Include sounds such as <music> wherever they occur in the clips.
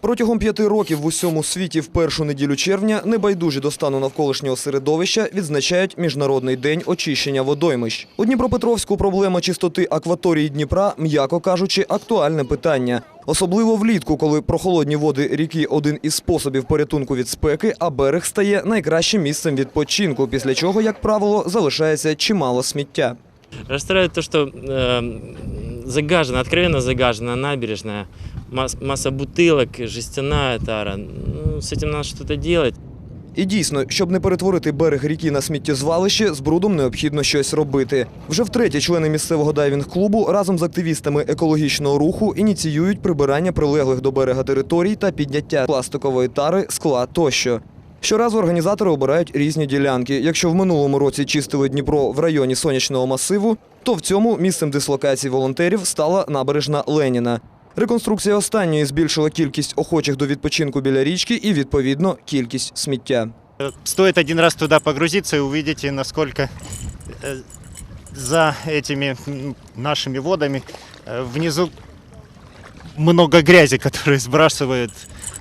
Протягом п'яти років в усьому світі в першу неділю червня небайдужі до стану навколишнього середовища відзначають Міжнародний день очищення водоймищ. У Дніпропетровську проблема чистоти акваторії Дніпра, м'яко кажучи, актуальне питання. Особливо влітку, коли прохолодні води ріки один із способів порятунку від спеки, а берег стає найкращим місцем відпочинку, після чого, як правило, залишається чимало сміття. Расстраивает то, что э, загажена, откровенно загажена набережная, мас- масса бутылок, жестяная тара. Ну, с этим надо что-то делать. І дійсно, щоб не перетворити берег ріки на сміттєзвалище, з брудом необхідно щось робити. Вже втретє члени місцевого дайвінг-клубу разом з активістами екологічного руху ініціюють прибирання прилеглих до берега територій та підняття пластикової тари, скла тощо. Щоразу організатори обирають різні ділянки. Якщо в минулому році чистили Дніпро в районі сонячного масиву, то в цьому місцем дислокації волонтерів стала набережна Леніна. Реконструкція останньої збільшила кількість охочих до відпочинку біля річки і, відповідно, кількість сміття. Стоит один раз туда погрузиться и увидите, насколько э, за этими м, нашими водами э, внизу много грязи, которую <laughs> сбрасывают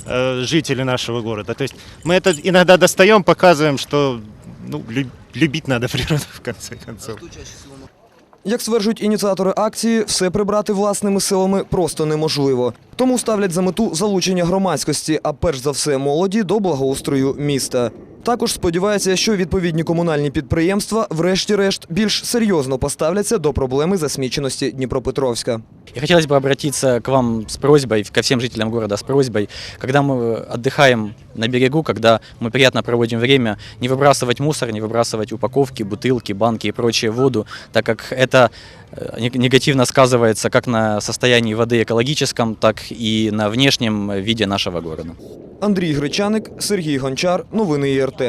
э, жители нашего города. То есть мы это иногда достаем, показываем, что ну, лю- любить надо <laughs> природу в конце концов. Як стверджують ініціатори акції, все прибрати власними силами просто неможливо. Тому ставлять за мету залучення громадськості, а перш за все молоді до благоустрою міста. Також сподіваються, що відповідні комунальні підприємства, врешті-решт, більш серйозно поставляться до проблеми засміченості Дніпропетровська. И хотелось бы обратиться к вам с просьбой, ко всем жителям города с просьбой, когда мы отдыхаем на берегу, когда мы приятно проводим время, не выбрасывать мусор, не выбрасывать упаковки, бутылки, банки и прочее в воду, так как это э, не- негативно сказывается как на состоянии воды экологическом, так и на внешнем виде нашего города. Андрій Гречаник, Сергій Гончар. Новини ІРТ.